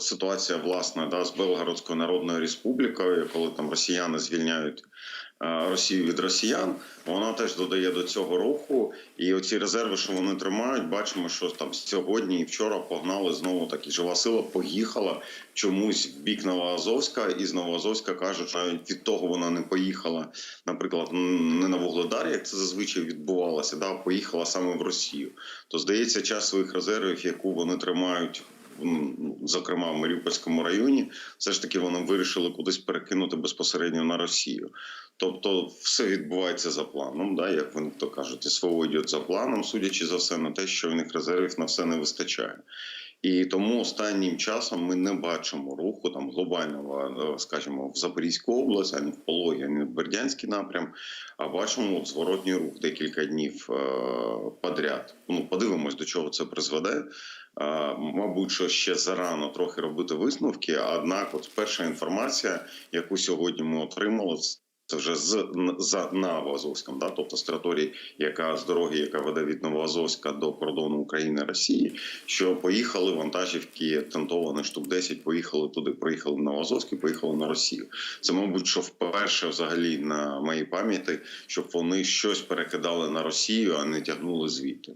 ситуація власна да, з Белгородською Народною Республікою, коли там росіяни звільняють е, Росію від росіян, вона теж додає до цього руху. І оці резерви, що вони тримають, бачимо, що там сьогодні і вчора погнали знову таки жива сила, поїхала чомусь в бік Новоазовська, і з Новоазовська кажуть, навіть від того вона не поїхала, наприклад, не на Вугледар, як це зазвичай відбувалося, да, поїхала саме в Росію. То здається, час своїх резервів, яку вони тримають. Зокрема, в Маріупольському районі, все ж таки вони вирішили кудись перекинути безпосередньо на Росію. Тобто, все відбувається за планом, да, як вони то кажуть, СВО йде за планом, судячи за все, на те, що в них резервів на все не вистачає. І тому останнім часом ми не бачимо руху там глобального, е, скажімо, в Запорізьку область, ані в Пологі, ані в Бердянський напрям. А бачимо от зворотній рух декілька днів е, подряд. Ну подивимось, до чого це призведе. Е, Мабуть, що ще зарано трохи робити висновки. Однак, от перша інформація, яку сьогодні ми отримали, це вже з за Новоазовськом, да, тобто з території, яка з дороги, яка веде від Новоазовська до кордону України Росії, що поїхали вантажівки тентованих штук 10, поїхали туди, приїхали в Новоазовськ і поїхали на Росію. Це, мабуть, що вперше взагалі на моїй пам'яті, щоб вони щось перекидали на Росію, а не тягнули звідти.